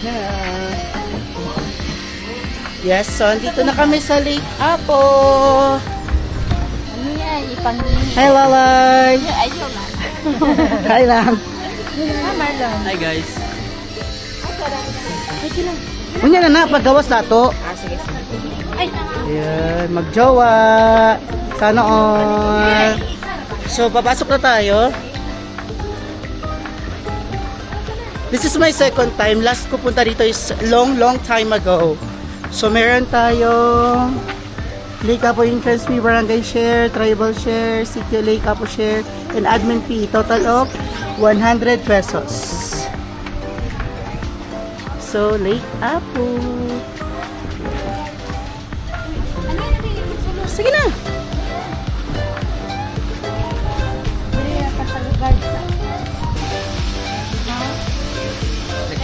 Yeah. Yes, so andito na kami sa Lake Apo. Ano yan? Ipangin. Hi, Lalay. Ayaw na. Hi, Lam. Ah, Marlon. Hi guys. Unya na na, paggawas na to. Ah, sige, sige. Ay, Ayan, magjowa. Sana all. So, papasok na tayo. This is my second time. Last ko punta dito is long, long time ago. So, meron tayo Lake Apo entrance fee, barangay share, tribal share, city Lake Apo share, and admin fee. Total of 100 pesos. So, Lake Apo. Sige na.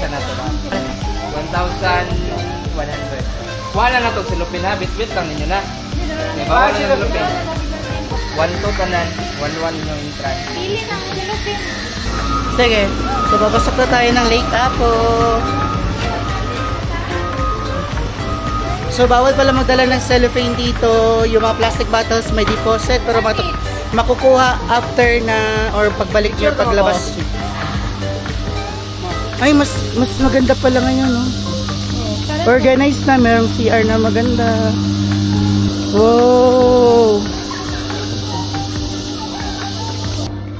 Next na to ba? 1,100. Wala na to silupin ha. Bit-bit lang ninyo na. Okay, bawal na silupin. 1 to tanan. 1-1 yung entrance. pili ng silupin. Sige. So, papasok na tayo ng Lake Apo. So, bawal pala magdala ng cellophane dito. Yung mga plastic bottles may deposit, pero mat- makukuha after na or pagbalik nyo, paglabas. Ay, mas mas maganda pala ngayon, no? Organized na, merong CR na maganda. Wow!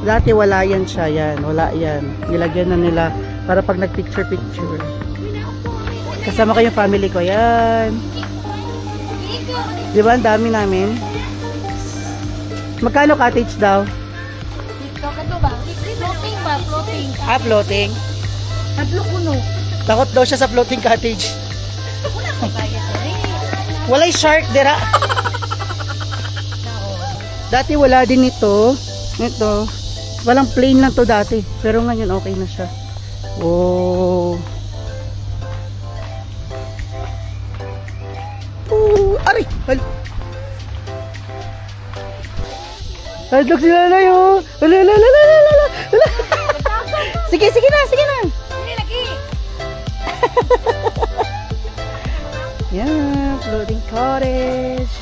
Dati wala yan siya, yan. Wala yan. Nilagyan na nila para pag nag-picture-picture. Kasama ko yung family ko, yan. Di ba, ang dami namin? Magkano cottage daw? Dito ka to ba? Floating ba? Floating. Ah, floating. Hadlo kuno. Takot daw siya sa floating cottage. Wala kay bayad na rin. Walay shark, dira. dati wala din ito. Ito. Walang plain lang to dati. Pero ngayon okay na siya. Oh. Oh, ari! Hal Hadlok sila na yun! Hala, hala, hala, hala, hala. Sige, sige na, sige na! Yeah, floating cottage.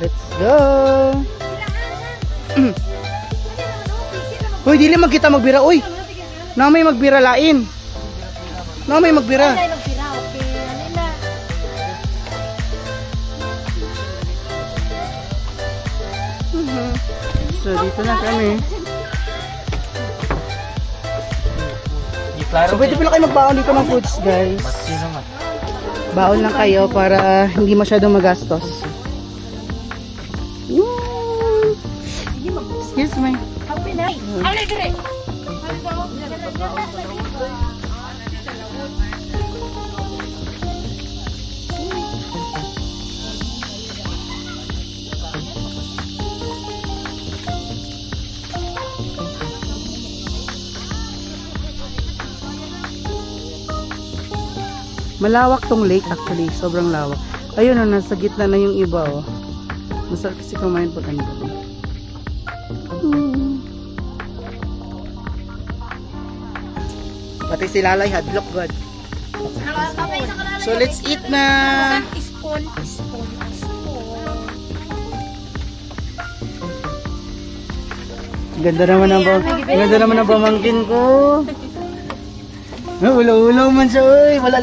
Let's go. Uy, dili man kita magbira. Uy, namay magbira lain. Namay magbira. Ay, nagpira. Okay. Ano na? So, dito na kami. So, pwede pala kayo magbaon dito ng foods, guys. Matsi naman. Baon lang kayo para hindi masyadong magastos. Excuse me. Happy na. Ano Malawak tong lake actually, sobrang lawak. Ayun oh, nasa gitna na yung iba oh. Masarap kasi kumain po tayo. Hmm. Pati si Lalay hadlock god. So let's eat na. Spoon, spoon, spoon. Ganda naman ang ba ganda naman ang pamangkin ko. Oh, ulaw-ulaw man siya, oy, wala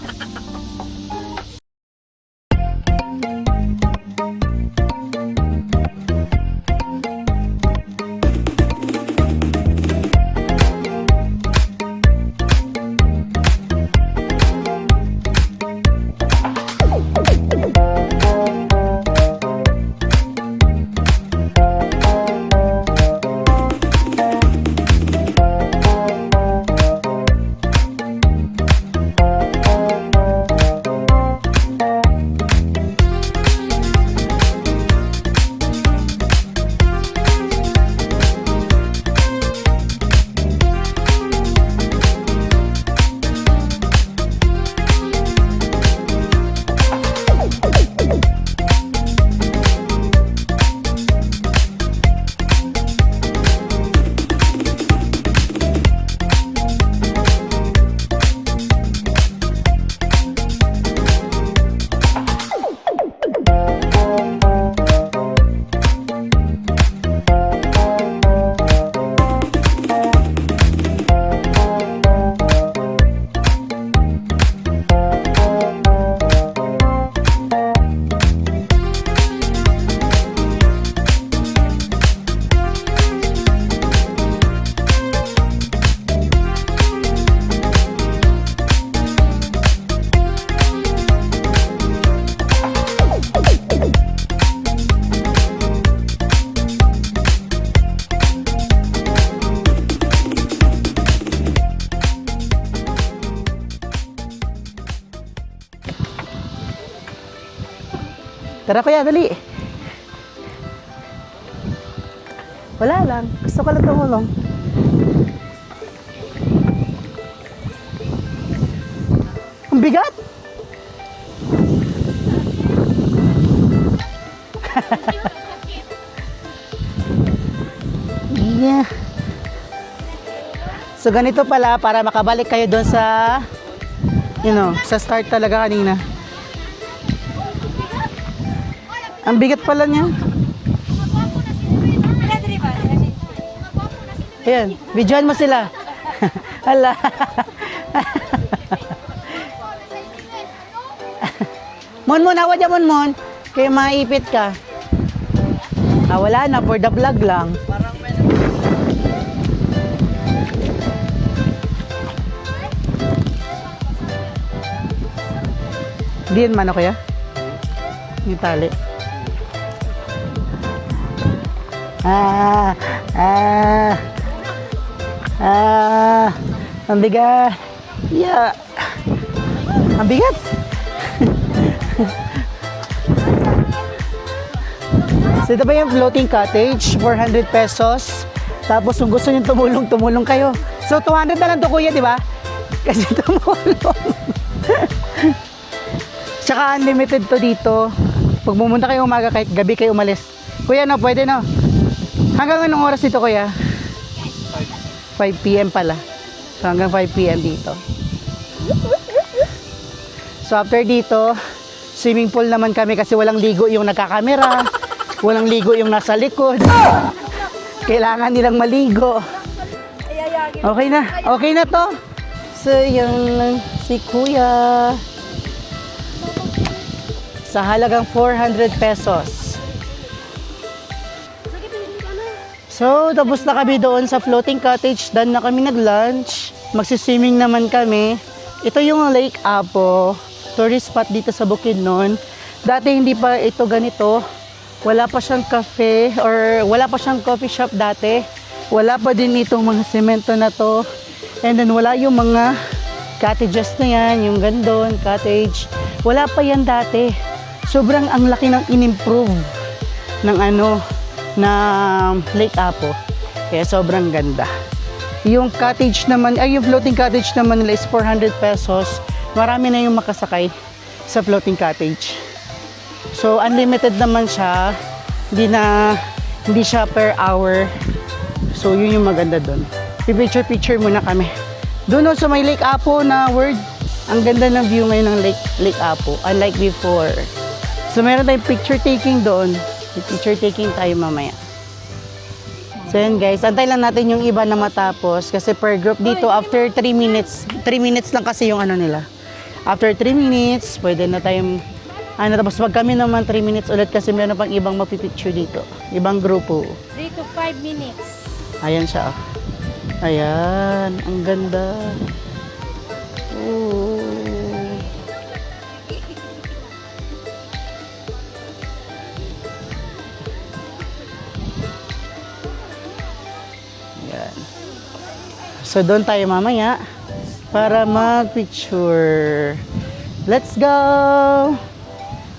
Tara kuya, dali. Wala lang. Gusto ko lang tumulong. Ang bigat! yeah. So ganito pala para makabalik kayo doon sa you know, sa start talaga kanina. Ang bigat pala niya. Ayan, videoan mo sila. Hala. mon mon, awa dyan mon mon. Kaya maipit ka. Ah, wala na, for the vlog lang. Diyan man ako ya? Yung tali. Ah, ah, ah, ang bigat. Yeah. Ang bigat. so ito ba yung floating cottage? 400 pesos. Tapos kung gusto nyo tumulong, tumulong kayo. So 200 na lang to kuya, di ba? Kasi tumulong. Tsaka unlimited to dito. Pag pumunta kayo umaga kahit gabi kayo umalis. Kuya no, pwede no? Hanggang anong oras dito kuya? 5 p.m. pala. So hanggang 5 p.m. dito. So after dito, swimming pool naman kami kasi walang ligo yung nagkakamera. Walang ligo yung nasa likod. Kailangan nilang maligo. Okay na. Okay na to. So yung si kuya sa halagang 400 pesos. So, tapos na kami doon sa floating cottage. Done na kami nag-lunch. Magsiswimming naman kami. Ito yung Lake Apo. Tourist spot dito sa Bukidnon. Dati hindi pa ito ganito. Wala pa siyang cafe or wala pa siyang coffee shop dati. Wala pa din itong mga semento na to. And then wala yung mga cottages na yan, yung gandon, cottage. Wala pa yan dati. Sobrang ang laki ng in-improve ng ano, na Lake Apo. Kaya sobrang ganda. Yung cottage naman, ay yung floating cottage naman nila is 400 pesos. Marami na yung makasakay sa floating cottage. So unlimited naman siya. Hindi na hindi siya per hour. So yun yung maganda doon. Picture picture muna kami. Doon sa may Lake Apo na word. Ang ganda ng view ngayon ng Lake Lake Apo unlike before. So meron tayong picture taking doon. Picture taking tayo mamaya. So yun guys, antay lang natin yung iba na matapos kasi per group dito after 3 minutes, 3 minutes lang kasi yung ano nila. After 3 minutes, pwede na tayong ano tapos pag kami naman 3 minutes ulit kasi meron pang ibang mapipicture dito. Ibang grupo. 3 to 5 minutes. Ayan siya. oh. Ayan, ang ganda. Ooh. So doon tayo mamaya para mag-picture. Let's go!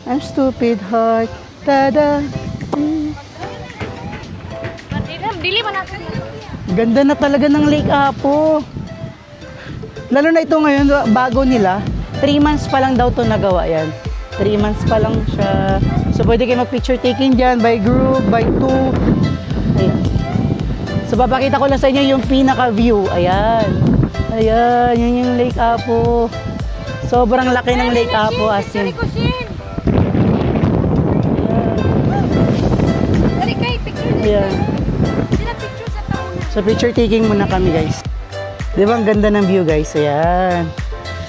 I'm stupid heart. Tada! Ganda na talaga ng Lake Apo. Lalo na ito ngayon, bago nila. 3 months pa lang daw to nagawa yan. 3 months pa lang siya. So, pwede kayo mag-picture taking dyan by group, by two. So, papakita ko lang sa inyo yung pinaka-view. Ayan. Ayan, yun yung Lake Apo. Sobrang laki ng Lake Apo as in. Ayan. So picture taking muna kami guys. Di ba ang ganda ng view guys? Ayan.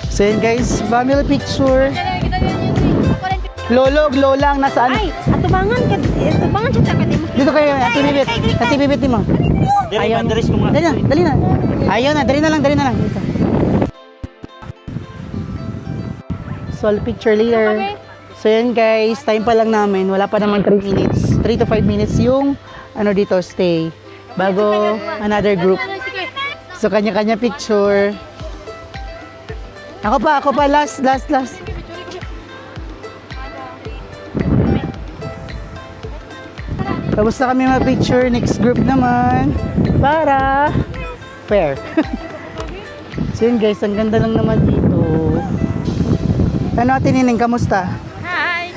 So yun guys, family picture. Dali kita yan yun. Ako rin picture. Lolo, lola ang nasaan? Ay, atubangan. Atubangan siya sa. Dito kayo, ati bibit. Ati bibit ni mo. Ayaw. Dali na, dali na. Ayaw na, dali na lang, dali na lang. Dito. So I'll picture later. Okay. So yan guys, time pa lang namin. Wala pa naman 3 minutes. 3 to 5 minutes yung ano dito stay. Bago another group. So kanya-kanya picture. Ako pa, ako pa last, last, last. Tapos na kami ma-picture. Next group naman. Para fair. so yun guys, ang ganda lang naman dito. Ano Ate Nining, kamusta? Hi!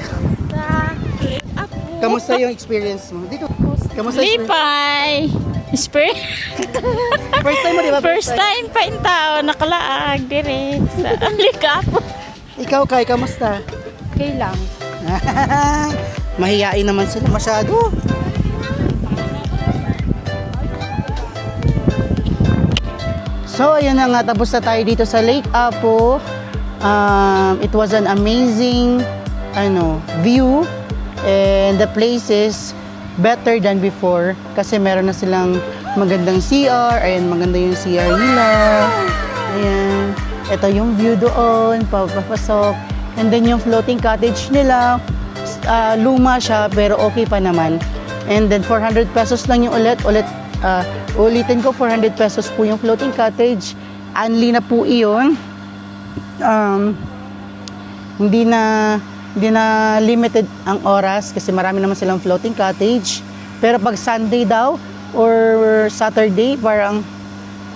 Kamusta yung experience mo? Dito. Kamusta experience? Lipay! Spur First time mo, di ba? First time pa in tao, nakalaag dire sa Likapo. Ikaw, Kai, kamusta? Okay lang. Mahiyain naman sila masyado. So, ayun na nga. Tapos na tayo dito sa Lake Apo. Um, it was an amazing ano, view. And the place is better than before. Kasi meron na silang magandang CR. Ayan, maganda yung CR nila. Ayan. Ito yung view doon, papapasok. And then yung floating cottage nila, ah, luma siya pero okay pa naman. And then 400 pesos lang yung ulit. Ulit, ah, ulitin ko 400 pesos po yung floating cottage. Anli na po iyon. Um, hindi na hindi na limited ang oras kasi marami naman silang floating cottage. Pero pag Sunday daw or Saturday, parang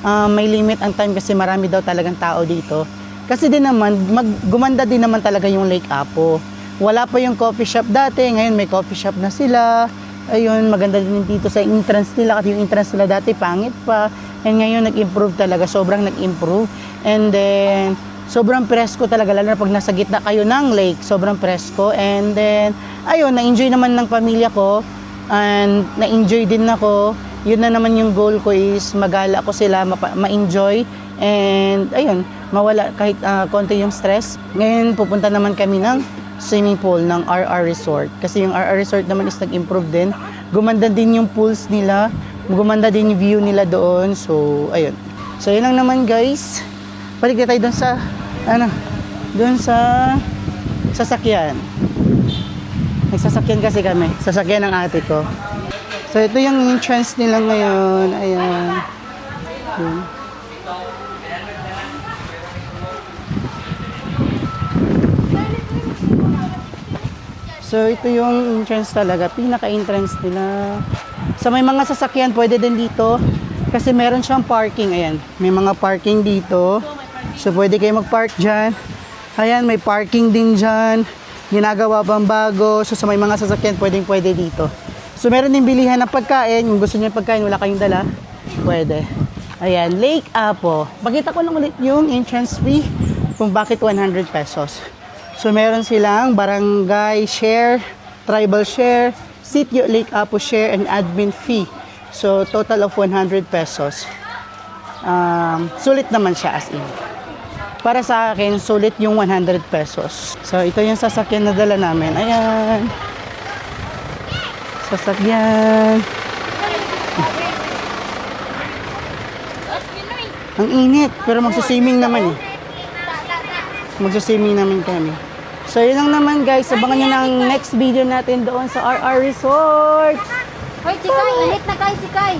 ah, may limit ang time kasi marami daw talagang tao dito. Kasi din naman, mag, gumanda din naman talaga yung Lake Apo. Wala pa yung coffee shop dati, ngayon may coffee shop na sila. Ayun, maganda din dito sa entrance nila kasi yung entrance nila dati pangit pa. And ngayon nag-improve talaga, sobrang nag-improve. And then, sobrang presko talaga, lalo na pag nasa gitna kayo ng lake, sobrang presko. And then, ayun, na-enjoy naman ng pamilya ko. And na-enjoy din ako. Yun na naman yung goal ko is magala ko sila, ma-enjoy. And ayun, mawala kahit ah, konti yung stress. Ngayon, pupunta naman kami ng swimming pool ng RR Resort. Kasi yung RR Resort naman is nag-improve din. Gumanda din yung pools nila. Gumanda din yung view nila doon. So, ayun. So, yun lang naman guys. Balik na tayo doon sa, ano, doon sa sasakyan. Nagsasakyan kasi kami. Sasakyan ng ate ko. So, ito yung entrance nila ngayon. Ayan. Yun. So, ito yung entrance talaga. Pinaka-entrance nila. Sa may mga sasakyan, pwede din dito. Kasi meron siyang parking. Ayan. May mga parking dito. So, pwede kayo mag-park dyan. Ayan, may parking din dyan. Ginagawa pang bago. So, sa may mga sasakyan, pwedeng pwede dito. So, meron din bilihan ng pagkain. Kung gusto niyo pagkain, wala kayong dala. Pwede. Ayan, Lake Apo. Pakita ko lang ulit yung entrance fee kung bakit 100 pesos. So, meron silang barangay share, tribal share, sitio Lake Apo share, and admin fee. So, total of 100 pesos. Um, sulit naman siya as in. Para sa akin, sulit yung 100 pesos. So, ito yung sasakyan na dala namin. Ayan. Sasakyan. Ang init, pero magsiswimming naman eh. Magsiswimming naman kami. So, yun lang naman guys. Abangan nyo ng next video natin doon sa RR Resort. Hoy, Chikay! Alit na kay Chikay!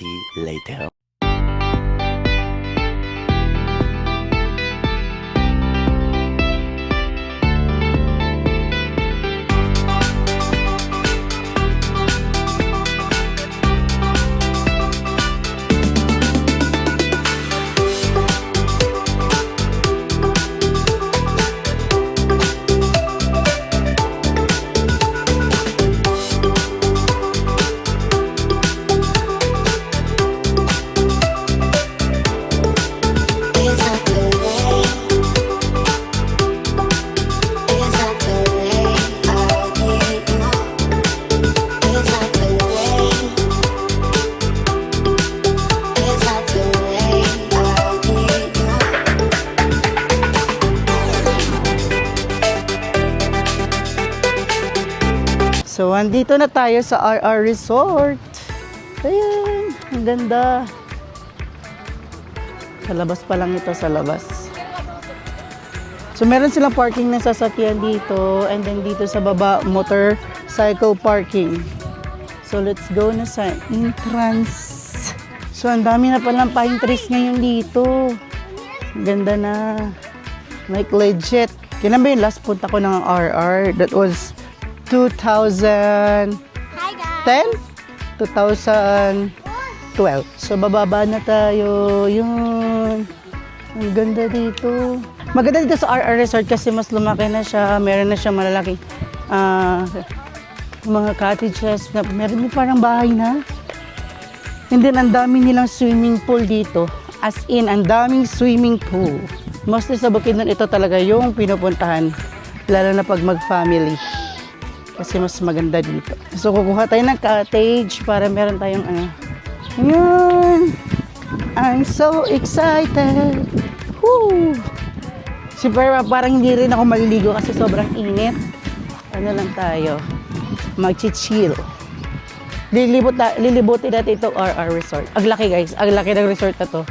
Eternity later. So, andito na tayo sa RR Resort. Ayan, ang ganda. Sa labas pa lang ito, sa labas. So, meron silang parking ng sasakyan dito. And then dito sa baba, motorcycle parking. So, let's go na sa entrance. So, ang dami na palang pine trees ngayon dito. Ganda na. Like, legit. Kailan ba yung last punta ko ng RR? That was 2010? Hi guys! 2012. So, bababa na tayo. Yun. Ang ganda dito. Maganda dito sa RR Resort kasi mas lumaki na siya. Meron na siya malalaking ah, mga cottages. Na, meron din parang bahay na. And then, ang dami nilang swimming pool dito. As in, ang daming swimming pool. Mostly sa Bukidnon, ito talaga yung pinupuntahan. Lalo na pag mag-family. Kasi mas maganda dito. So, kukuha tayo ng cottage para meron tayong ano. Yun! I'm so excited! Woo! Super, parang hindi rin ako maliligo kasi sobrang init. Ano lang tayo? Mag-chill. Lilibot na, lilibutin natin itong RR Resort. Ang laki guys, ang laki ng resort na to.